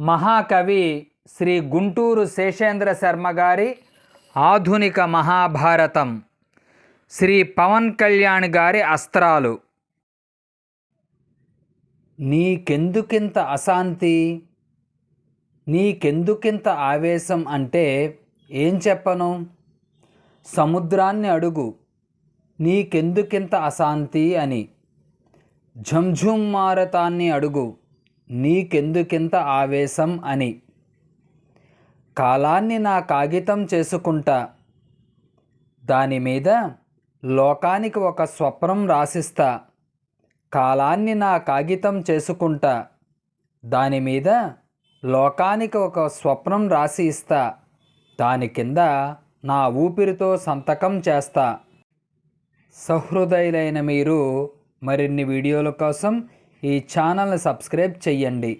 మహాకవి శ్రీ గుంటూరు శేషేంద్ర శర్మ గారి ఆధునిక మహాభారతం. శ్రీ పవన్ కళ్యాణ్ గారి అస్త్రాలు. నీకెందుకింత అశాంతి? నీకెందుకింత ఆవేశం అంటే ఏం చెప్పను? సముద్రాన్ని అడుగు. నీకెందుకింత అశాంతి అని. ఝంఝుం మారతాన్ని అడుగు. నీకెందుకింత ఆవేశం అని. కాలాన్ని నా కాగితం చేసుకుంటా. దాని మీద లోకానికి ఒక స్వప్నం రాసిస్తా. కాలాన్ని నా కాగితం చేసుకుంటా. దాని మీద లోకానికి ఒక స్వప్నం రాసి ఇస్తా. దాని కింద నా ఊపిరితో సంతకం చేస్తా. సహృదయులైన మీరు మరిన్ని వీడియోల కోసం ఈ ఛానల్ని సబ్స్క్రైబ్ చెయ్యండి.